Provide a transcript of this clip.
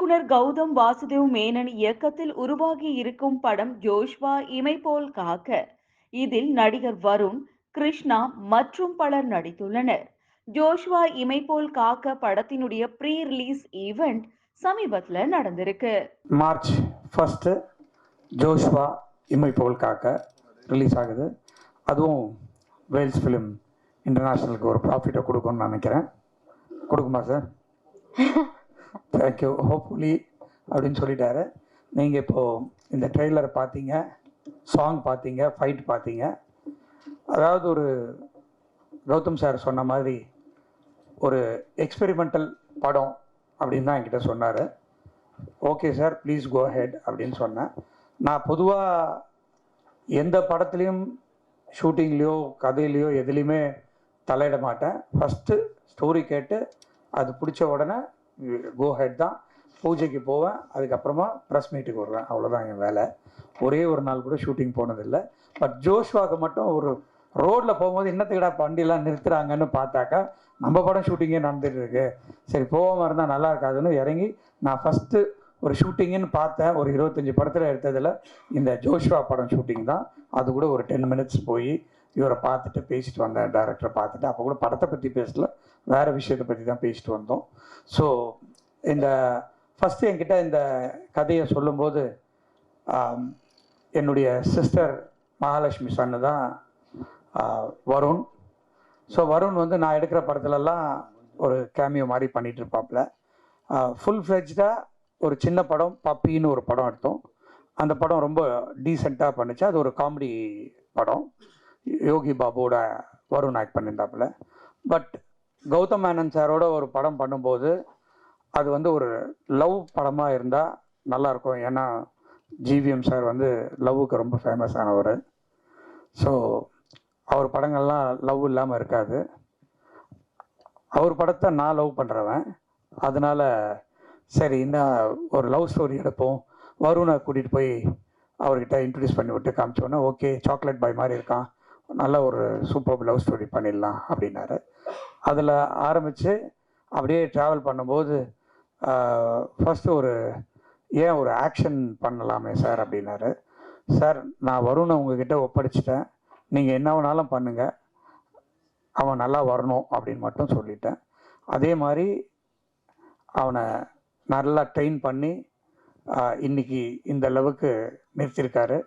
இயக்குனர் கௌதம் வாசுதேவ் மேனன் இயக்கத்தில் உருவாகி இருக்கும் படம் ஜோஷ்வா இமைபோல் காக்க. இதில் நடிகர் வருண் கிருஷ்ணா மற்றும் பலர் நடித்துள்ளனர். ஜோஷ்வா இமைபோல் காக்க படத்தினுடைய ப்ரீ ரிலீஸ் ஈவெண்ட் சமீபத்துல நடந்திருக்கு. மார்ச் ஃபஸ்ட்டு ஜோஷ்வா இம்மை போல் காக்க ரிலீஸ் ஆகுது. அதுவும் வேல்ஸ் ஃபிலிம் இன்டர்நேஷ்னலுக்கு ஒரு ப்ராஃபிட்டை கொடுக்கும்னு நினைக்கிறேன். கொடுக்குமா சார்? தேங்க்யூ ஹோப்ஃபுல்லி அப்படின்னு சொல்லிட்டாரு. நீங்கள் இப்போது இந்த ட்ரெய்லரை பார்த்தீங்க சாங் பார்த்தீங்க ஃபைட் பார்த்தீங்க அதாவது ஒரு கௌதம் சார் சொன்ன மாதிரி ஒரு எக்ஸ்பெரிமெண்டல் படம் அப்படின்னு தான் என்கிட்ட சொன்னார். Okay sir please go ahead அப்படின்னு சொன்னேன். நான் பொதுவாக எந்த படத்துலேயும் ஷூட்டிங்லேயோ கதையிலையோ எதுலேயுமே தலையிட மாட்டேன். ஃபஸ்ட்டு ஸ்டோரி கேட்டு அது பிடிச்ச உடனே கோ ஹெட் தான். பூஜைக்கு போவேன். அதுக்கப்புறமா ப்ரெஸ் மீட்டுக்கு வருவேன். அவ்வளோதான் என் வேலை. ஒரே ஒரு நாள் கூட ஷூட்டிங் போனதில்லை. பட் ஜோஷ்வாக்கு மட்டும் ஒரு ரோட்டில் போகும்போது இன்னத்துக்கடா வண்டிலாம் நிறுத்துறாங்கன்னு பார்த்தாக்கா நம்ம படம் ஷூட்டிங்கே நடந்துகிட்டு இருக்கு. சரி போகாமல் இருந்தால் நல்லா இருக்காதுன்னு இறங்கி நான் ஃபஸ்ட்டு ஒரு ஷூட்டிங்குன்னு பார்த்தேன். ஒரு இருபத்தஞ்சி படத்தில் எடுத்ததில் இந்த ஜோஷ்வா படம் ஷூட்டிங் தான். அது கூட ஒரு டென் மினிட்ஸ் போய் இவரை பார்த்துட்டு பேசிட்டு வந்தேன் டேரக்டரை பார்த்துட்டு. அப்போ கூட படத்தை பற்றி பேசல வேறு விஷயத்தை பற்றி தான் பேசிட்டு வந்தோம். ஸோ இந்த ஃபஸ்ட்டு என்கிட்ட இந்த கதையை சொல்லும்போது என்னுடைய சிஸ்டர் மகாலட்சுமி சன்னு தான் வருண். ஸோ வருண் வந்து நான் எடுக்கிற படத்துலலாம் ஒரு கேமியோ மாதிரி பண்ணிகிட்டு இருப்பாப்புல ஃபுல் ஃப்ளெஜ்டாக ஒரு சின்ன படம் பப்பின்னு ஒரு படம் எடுத்தோம். அந்த படம் ரொம்ப டீசெண்டாக பண்ணுச்சு. அது ஒரு காமெடி படம். யோகி பாபுவோட வருண் ஆக்ட் பண்ணியிருந்தாப்புல. பட் கௌதம் மேனன் சாரோட ஒரு படம் பண்ணும்போது அது வந்து ஒரு லவ் படமாக இருந்தால் நல்லாயிருக்கும். ஏன்னா ஜிவிஎம் சார் வந்து லவ்வுக்கு ரொம்ப ஃபேமஸ் ஆனவர். ஸோ அவர் படங்கள்லாம் லவ் இல்லாமல் இருக்காது. அவர் படத்தை நான் லவ் பண்ணுறவன் அதனால் சரி இன்னும் ஒரு லவ் ஸ்டோரி எடுப்போம். வருணை கூட்டிகிட்டு போய் அவர்கிட்ட இன்ட்ரடியூஸ் பண்ணி விட்டு காமிச்சோன்னே ஓகே சாக்லேட் பாய் மாதிரி இருக்கான். நல்ல ஒரு சூப்பர் லவ் ஸ்டோரி பண்ணிடலாம் அப்படின்னாரு. அதில் ஆரம்பித்து அப்படியே ட்ராவல் பண்ணும்போது ஃபஸ்ட்டு ஒரு ஏன் ஒரு ஆக்ஷன் பண்ணலாமே சார் அப்படின்னாரு. சார் நான் வருணை உங்ககிட்ட ஒப்படைச்சிட்டேன். நீங்கள் என்ன வேணாலும் பண்ணுங்கள் அவன் நல்லா வரணும் அப்படின்னு மட்டும் சொல்லிட்டேன். அதே மாதிரி அவனை நல்லா ட்ரெயின் பண்ணி இன்றைக்கி இன்னைக்கு இந்த அளவுக்கு நிறுத்தியிருக்காரு